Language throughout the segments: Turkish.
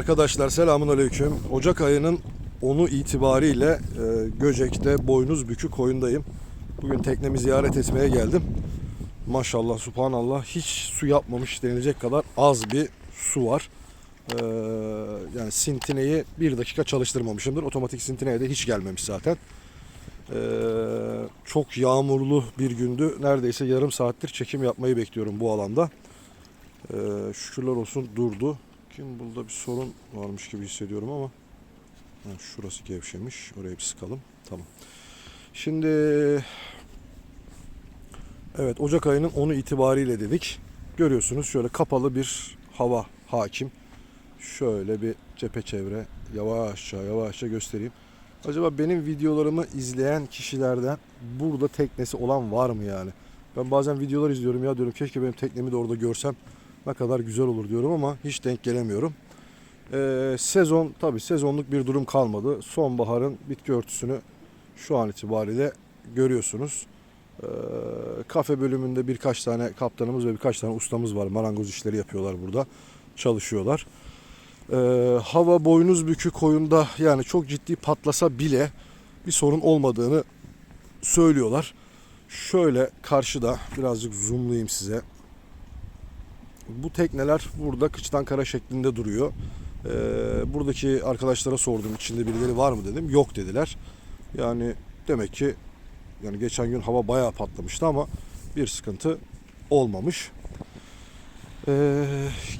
Arkadaşlar selamun aleyküm. Ocak ayının 10'u itibariyle e, Göcek'te Boynuzbükü koyundayım. Bugün teknemi ziyaret etmeye geldim. Maşallah, subhanallah hiç su yapmamış denilecek kadar az bir su var. Ee, yani sintineyi bir dakika çalıştırmamışımdır. Otomatik sintineye de hiç gelmemiş zaten. Ee, çok yağmurlu bir gündü. Neredeyse yarım saattir çekim yapmayı bekliyorum bu alanda. Ee, şükürler olsun durdu. Kim burada bir sorun varmış gibi hissediyorum ama ha, şurası gevşemiş. Oraya bir sıkalım. Tamam. Şimdi evet Ocak ayının 10'u itibariyle dedik. Görüyorsunuz şöyle kapalı bir hava hakim. Şöyle bir cephe çevre yavaşça yavaşça göstereyim. Acaba benim videolarımı izleyen kişilerden burada teknesi olan var mı yani? Ben bazen videolar izliyorum ya diyorum keşke benim teknemi de orada görsem ne kadar güzel olur diyorum ama hiç denk gelemiyorum. Ee, sezon tabi sezonluk bir durum kalmadı. Sonbaharın bitki örtüsünü şu an itibariyle görüyorsunuz. Ee, kafe bölümünde birkaç tane kaptanımız ve birkaç tane ustamız var. Marangoz işleri yapıyorlar burada. Çalışıyorlar. Ee, hava boynuz bükü koyunda yani çok ciddi patlasa bile bir sorun olmadığını söylüyorlar. Şöyle karşıda birazcık zoomlayayım size. Bu tekneler burada kıçtan kara şeklinde duruyor. Ee, buradaki arkadaşlara sordum içinde birileri var mı dedim. Yok dediler. Yani demek ki yani geçen gün hava bayağı patlamıştı ama bir sıkıntı olmamış. Ee,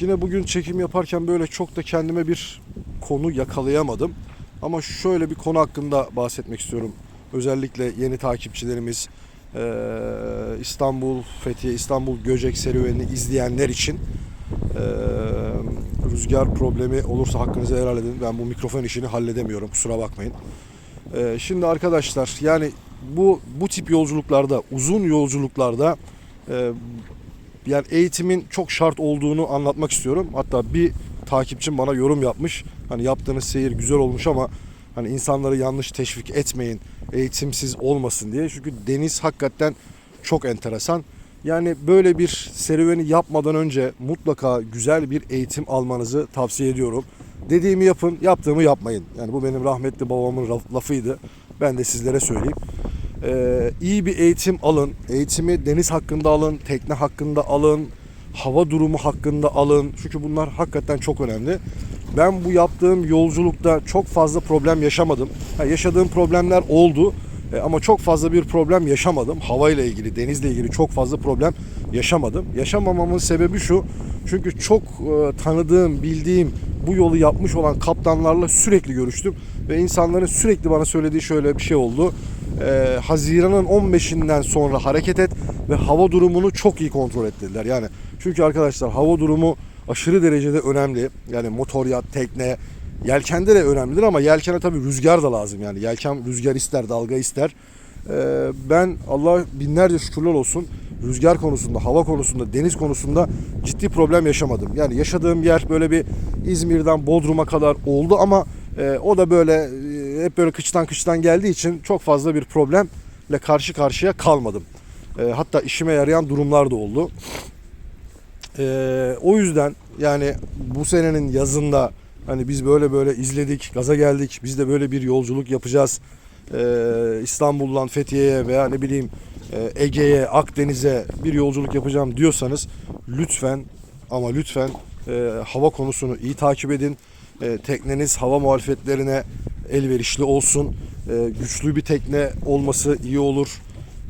yine bugün çekim yaparken böyle çok da kendime bir konu yakalayamadım. Ama şöyle bir konu hakkında bahsetmek istiyorum. Özellikle yeni takipçilerimiz, İstanbul Fethiye, İstanbul Göcek serüvenini izleyenler için ee, rüzgar problemi olursa hakkınızı helal edin. Ben bu mikrofon işini halledemiyorum kusura bakmayın. Ee, şimdi arkadaşlar yani bu bu tip yolculuklarda, uzun yolculuklarda yani eğitimin çok şart olduğunu anlatmak istiyorum. Hatta bir takipçim bana yorum yapmış. Hani yaptığınız seyir güzel olmuş ama hani insanları yanlış teşvik etmeyin. Eğitimsiz olmasın diye. Çünkü deniz hakikaten çok enteresan. Yani böyle bir serüveni yapmadan önce mutlaka güzel bir eğitim almanızı tavsiye ediyorum. Dediğimi yapın, yaptığımı yapmayın. Yani bu benim rahmetli babamın laf- lafıydı. Ben de sizlere söyleyeyim. Ee, iyi bir eğitim alın. Eğitimi deniz hakkında alın, tekne hakkında alın, hava durumu hakkında alın. Çünkü bunlar hakikaten çok önemli. Ben bu yaptığım yolculukta çok fazla problem yaşamadım. Ha, yaşadığım problemler oldu. E, ama çok fazla bir problem yaşamadım. Hava ile ilgili, denizle ilgili çok fazla problem yaşamadım. Yaşamamamın sebebi şu. Çünkü çok e, tanıdığım, bildiğim bu yolu yapmış olan kaptanlarla sürekli görüştüm. Ve insanların sürekli bana söylediği şöyle bir şey oldu. E, Haziran'ın 15'inden sonra hareket et ve hava durumunu çok iyi kontrol et dediler. Yani çünkü arkadaşlar hava durumu aşırı derecede önemli. Yani motor yat, tekne, Yelkende de önemlidir ama yelkene tabii rüzgar da lazım yani. Yelken rüzgar ister, dalga ister. Ee, ben Allah binlerce şükürler olsun rüzgar konusunda, hava konusunda, deniz konusunda ciddi problem yaşamadım. Yani yaşadığım yer böyle bir İzmir'den Bodrum'a kadar oldu ama e, o da böyle e, hep böyle kıçtan kıçtan geldiği için çok fazla bir problemle karşı karşıya kalmadım. E, hatta işime yarayan durumlar da oldu. E, o yüzden yani bu senenin yazında Hani biz böyle böyle izledik, gaza geldik. Biz de böyle bir yolculuk yapacağız. Ee, İstanbul'dan Fethiye'ye veya ne bileyim e, Ege'ye, Akdeniz'e bir yolculuk yapacağım diyorsanız lütfen ama lütfen e, hava konusunu iyi takip edin. E, tekneniz hava muhalefetlerine elverişli olsun. E, güçlü bir tekne olması iyi olur.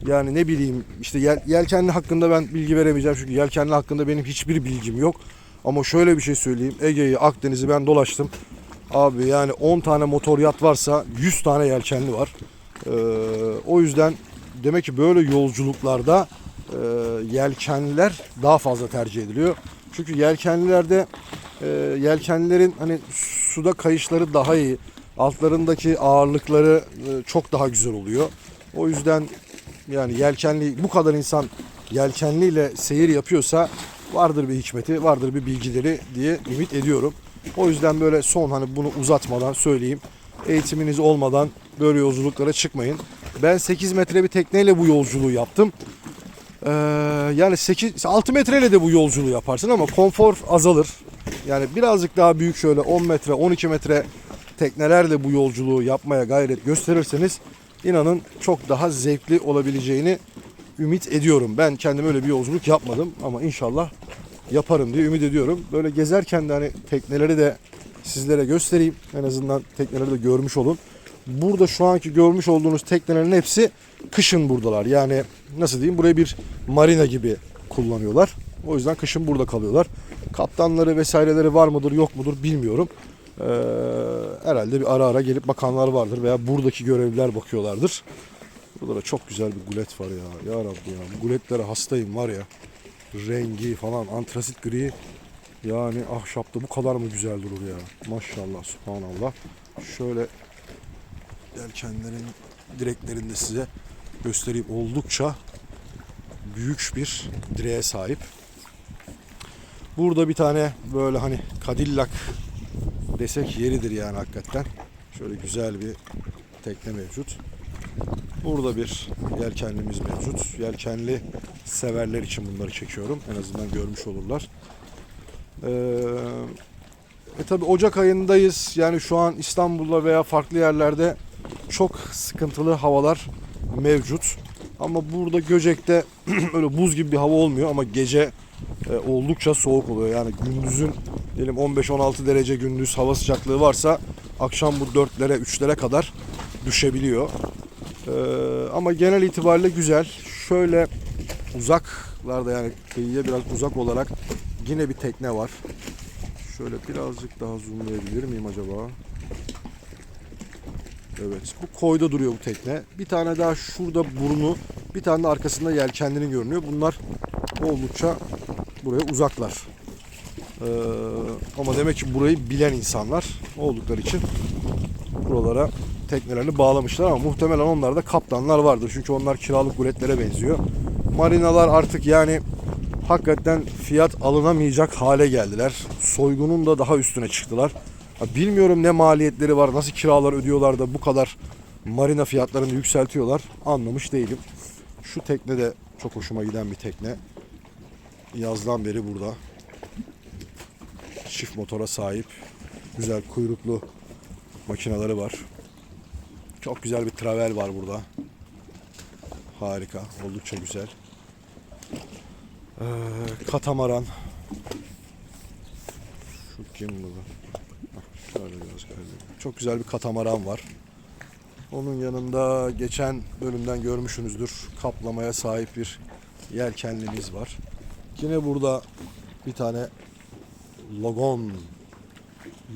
Yani ne bileyim işte yel, yelkenli hakkında ben bilgi veremeyeceğim çünkü yelkenli hakkında benim hiçbir bilgim yok. Ama şöyle bir şey söyleyeyim. Ege'yi, Akdeniz'i ben dolaştım. Abi yani 10 tane motor yat varsa 100 tane yelkenli var. Ee, o yüzden demek ki böyle yolculuklarda e, yelkenliler daha fazla tercih ediliyor. Çünkü yelkenlilerde e, yelkenlilerin hani suda kayışları daha iyi. Altlarındaki ağırlıkları e, çok daha güzel oluyor. O yüzden yani yelkenli bu kadar insan yelkenliyle seyir yapıyorsa vardır bir hikmeti, vardır bir bilgileri diye ümit ediyorum. O yüzden böyle son hani bunu uzatmadan söyleyeyim. Eğitiminiz olmadan böyle yolculuklara çıkmayın. Ben 8 metre bir tekneyle bu yolculuğu yaptım. Ee, yani 8 6 metreyle de bu yolculuğu yaparsın ama konfor azalır. Yani birazcık daha büyük şöyle 10 metre 12 metre teknelerle bu yolculuğu yapmaya gayret gösterirseniz inanın çok daha zevkli olabileceğini ümit ediyorum. Ben kendim öyle bir yolculuk yapmadım ama inşallah yaparım diye ümit ediyorum. Böyle gezerken de hani tekneleri de sizlere göstereyim. En azından tekneleri de görmüş olun. Burada şu anki görmüş olduğunuz teknelerin hepsi kışın buradalar. Yani nasıl diyeyim burayı bir marina gibi kullanıyorlar. O yüzden kışın burada kalıyorlar. Kaptanları vesaireleri var mıdır yok mudur bilmiyorum. Ee, herhalde bir ara ara gelip bakanlar vardır veya buradaki görevliler bakıyorlardır. Burada da çok güzel bir gulet var ya. Ya Rabbi ya. Guletlere hastayım var ya. Rengi falan antrasit gri. Yani ahşapta bu kadar mı güzel durur ya. Maşallah subhanallah. Şöyle yelkenlerin direklerini de size göstereyim. Oldukça büyük bir direğe sahip. Burada bir tane böyle hani Cadillac desek yeridir yani hakikaten. Şöyle güzel bir tekne mevcut. Burada bir yelkenlimiz mevcut. Yelkenli severler için bunları çekiyorum. En azından görmüş olurlar. Ee, e tabi Ocak ayındayız. Yani şu an İstanbul'da veya farklı yerlerde çok sıkıntılı havalar mevcut. Ama burada Göcek'te öyle buz gibi bir hava olmuyor ama gece e, oldukça soğuk oluyor. Yani gündüzün diyelim 15-16 derece gündüz hava sıcaklığı varsa akşam bu 4'lere 3'lere kadar düşebiliyor. Ee, ama genel itibariyle güzel. Şöyle uzaklarda yani kıyıya biraz uzak olarak yine bir tekne var. Şöyle birazcık daha zoomlayabilir miyim acaba? Evet. Bu koyda duruyor bu tekne. Bir tane daha şurada burnu, bir tane de arkasında yelkenlerin görünüyor. Bunlar oldukça buraya uzaklar. Ee, ama demek ki burayı bilen insanlar oldukları için buralara teknelerini bağlamışlar ama muhtemelen onlarda kaptanlar vardır. Çünkü onlar kiralık guletlere benziyor. Marinalar artık yani hakikaten fiyat alınamayacak hale geldiler. Soygunun da daha üstüne çıktılar. Bilmiyorum ne maliyetleri var, nasıl kiralar ödüyorlar da bu kadar marina fiyatlarını yükseltiyorlar. Anlamış değilim. Şu tekne de çok hoşuma giden bir tekne. Yazdan beri burada. Çift motora sahip. Güzel kuyruklu makineleri var. Çok güzel bir travel var burada. Harika. Oldukça güzel. Ee, katamaran. Şu kim bu? Hah, Şöyle biraz galiba. Çok güzel bir katamaran var. Onun yanında geçen bölümden görmüşsünüzdür. Kaplamaya sahip bir yelkenlimiz var. Yine burada bir tane Logon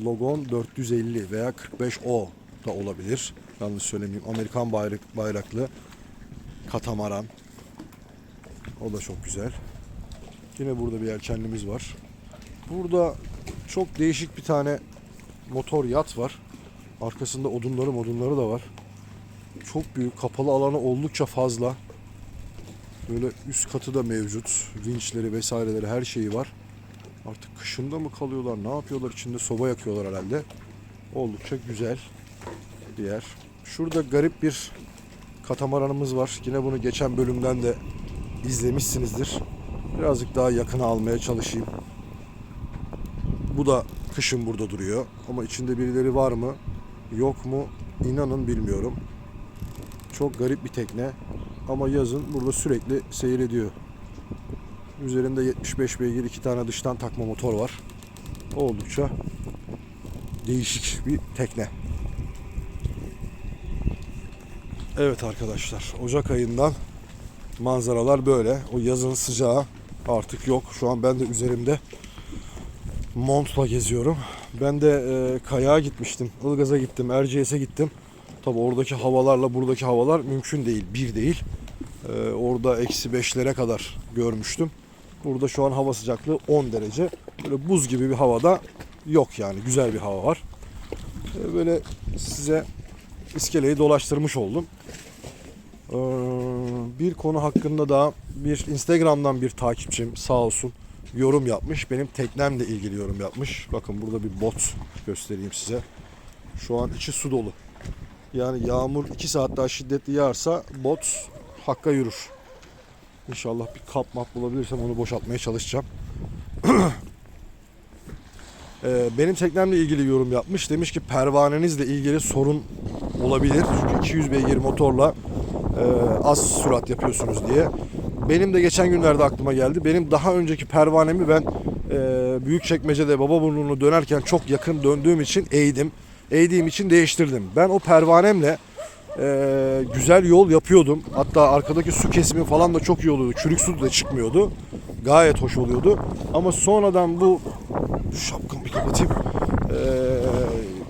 Logon 450 veya 45O da olabilir. Yanlış söylemeyeyim. Amerikan bayrak, bayraklı katamaran. O da çok güzel. Yine burada bir yelkenlimiz var. Burada çok değişik bir tane motor yat var. Arkasında odunları modunları da var. Çok büyük. Kapalı alanı oldukça fazla. Böyle üst katı da mevcut. Vinçleri vesaireleri her şeyi var. Artık kışında mı kalıyorlar? Ne yapıyorlar? İçinde soba yakıyorlar herhalde. Oldukça güzel bir yer. Şurada garip bir katamaranımız var. Yine bunu geçen bölümden de izlemişsinizdir. Birazcık daha yakına almaya çalışayım. Bu da kışın burada duruyor. Ama içinde birileri var mı? Yok mu? İnanın bilmiyorum. Çok garip bir tekne. Ama yazın burada sürekli seyrediyor. Üzerinde 75 beygir iki tane dıştan takma motor var. Oldukça değişik bir tekne. Evet arkadaşlar Ocak ayından manzaralar böyle. O yazın sıcağı artık yok. Şu an ben de üzerimde montla geziyorum. Ben de e, kayağa gitmiştim. Ilgaz'a gittim. Erciyes'e gittim. Tabi oradaki havalarla buradaki havalar mümkün değil. Bir değil. E, orada eksi beşlere kadar görmüştüm. Burada şu an hava sıcaklığı 10 derece. Böyle buz gibi bir havada yok yani. Güzel bir hava var. E, böyle size iskeleyi dolaştırmış oldum. Ee, bir konu hakkında da bir Instagram'dan bir takipçim sağ olsun yorum yapmış. Benim teknemle ilgili yorum yapmış. Bakın burada bir bot göstereyim size. Şu an içi su dolu. Yani yağmur 2 saat daha şiddetli yağarsa bot hakka yürür. İnşallah bir kap map bulabilirsem onu boşaltmaya çalışacağım. Ee, benim teknemle ilgili yorum yapmış. Demiş ki pervanenizle ilgili sorun olabilir. Çünkü 200 beygir motorla e, az sürat yapıyorsunuz diye. Benim de geçen günlerde aklıma geldi. Benim daha önceki pervanemi ben e, Büyükçekmece'de Bababurnu'nu dönerken çok yakın döndüğüm için eğdim. Eğdiğim için değiştirdim. Ben o pervanemle e, güzel yol yapıyordum. Hatta arkadaki su kesimi falan da çok iyi oluyordu. Çürük su da çıkmıyordu. Gayet hoş oluyordu. Ama sonradan bu şapkamı bir kapatayım. E,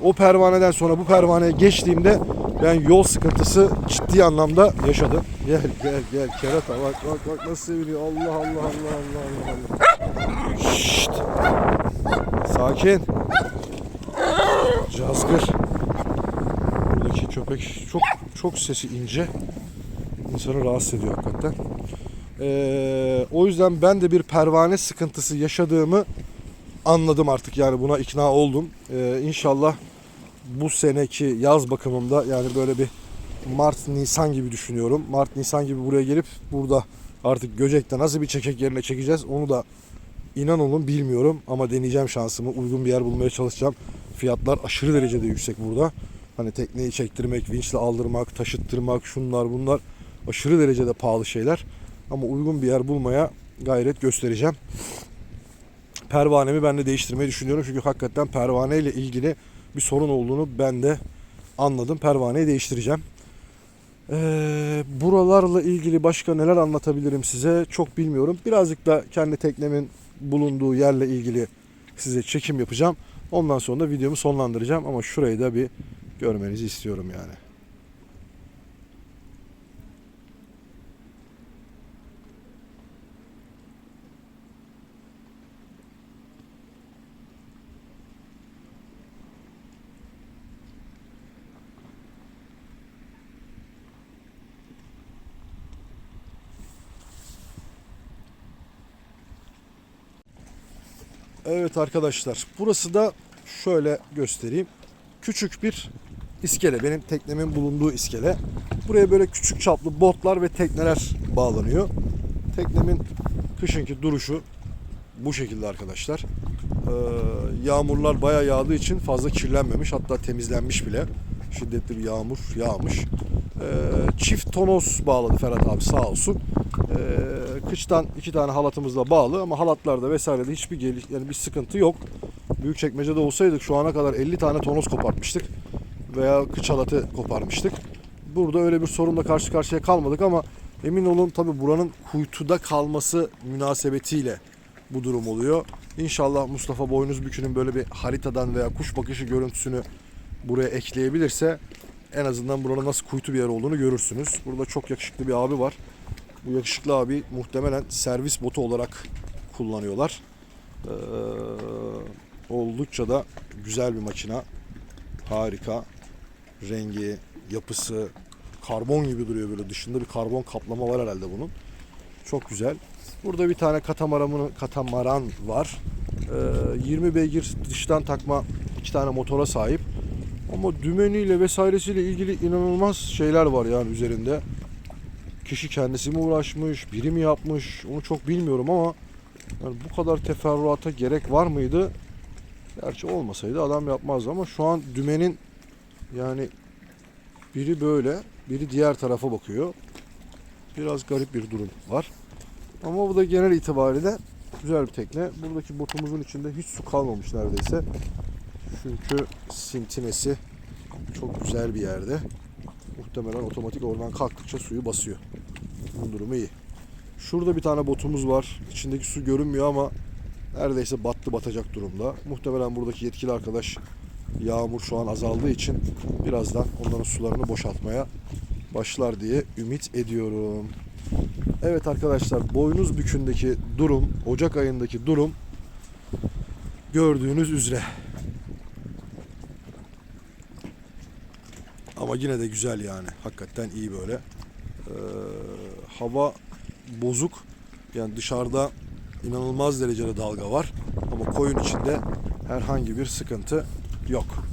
o pervaneden sonra bu pervaneye geçtiğimde ben yol sıkıntısı ciddi anlamda yaşadım. Gel gel gel kerata bak bak bak nasıl seviniyor. Allah Allah Allah Allah. Allah. Şşt. Sakin. Cazgır. Köpek çok çok sesi ince. İnsanı rahatsız ediyor hakikaten. Ee, o yüzden ben de bir pervane sıkıntısı yaşadığımı anladım artık yani buna ikna oldum. Ee, inşallah bu seneki yaz bakımında yani böyle bir Mart Nisan gibi düşünüyorum. Mart Nisan gibi buraya gelip burada artık Göcek'te nasıl bir çekek yerine çekeceğiz onu da inan olun bilmiyorum ama deneyeceğim şansımı. Uygun bir yer bulmaya çalışacağım. Fiyatlar aşırı derecede yüksek burada. Hani tekneyi çektirmek, vinçle aldırmak, taşıttırmak, şunlar bunlar aşırı derecede pahalı şeyler. Ama uygun bir yer bulmaya gayret göstereceğim. Pervanemi ben de değiştirmeyi düşünüyorum. Çünkü hakikaten pervane ile ilgili bir sorun olduğunu ben de anladım. Pervaneyi değiştireceğim. Ee, buralarla ilgili başka neler anlatabilirim size çok bilmiyorum. Birazcık da kendi teknemin bulunduğu yerle ilgili size çekim yapacağım. Ondan sonra da videomu sonlandıracağım ama şurayı da bir görmenizi istiyorum yani. Evet arkadaşlar burası da şöyle göstereyim. Küçük bir iskele benim teknemin bulunduğu iskele. Buraya böyle küçük çaplı botlar ve tekneler bağlanıyor. Teknemin kışınki duruşu bu şekilde arkadaşlar. Ee, yağmurlar bayağı yağdığı için fazla kirlenmemiş hatta temizlenmiş bile. Şiddetli bir yağmur yağmış. Ee, çift tonos bağladı Ferhat abi sağ olsun. Ee, kıştan iki tane halatımız da bağlı ama halatlarda vesairede hiçbir geliş yani bir sıkıntı yok. Büyükçekmece'de olsaydık şu ana kadar 50 tane tonos kopartmıştık veya kıç koparmıştık. Burada öyle bir sorunla karşı karşıya kalmadık ama emin olun tabi buranın kuytuda kalması münasebetiyle bu durum oluyor. İnşallah Mustafa Boynuzbükü'nün böyle bir haritadan veya kuş bakışı görüntüsünü buraya ekleyebilirse en azından buranın nasıl kuytu bir yer olduğunu görürsünüz. Burada çok yakışıklı bir abi var. Bu yakışıklı abi muhtemelen servis botu olarak kullanıyorlar. Ee, oldukça da güzel bir makina. Harika. Rengi, yapısı karbon gibi duruyor böyle. Dışında bir karbon kaplama var herhalde bunun. Çok güzel. Burada bir tane katamaranı, katamaran var. Ee, 20 beygir dıştan takma iki tane motora sahip. Ama dümeniyle vesairesiyle ilgili inanılmaz şeyler var yani üzerinde. Kişi kendisi mi uğraşmış, biri mi yapmış onu çok bilmiyorum ama yani bu kadar teferruata gerek var mıydı? Gerçi olmasaydı adam yapmazdı ama şu an dümenin yani biri böyle, biri diğer tarafa bakıyor. Biraz garip bir durum var. Ama bu da genel itibariyle güzel bir tekne. Buradaki botumuzun içinde hiç su kalmamış neredeyse. Çünkü sintinesi çok güzel bir yerde. Muhtemelen otomatik oradan kalktıkça suyu basıyor. Bunun durumu iyi. Şurada bir tane botumuz var. İçindeki su görünmüyor ama neredeyse battı batacak durumda. Muhtemelen buradaki yetkili arkadaş yağmur şu an azaldığı için birazdan onların sularını boşaltmaya başlar diye ümit ediyorum. Evet arkadaşlar boynuz bükündeki durum, Ocak ayındaki durum gördüğünüz üzere. Ama yine de güzel yani. Hakikaten iyi böyle. Ee, hava bozuk. Yani dışarıda inanılmaz derecede dalga var. Ama koyun içinde herhangi bir sıkıntı yok.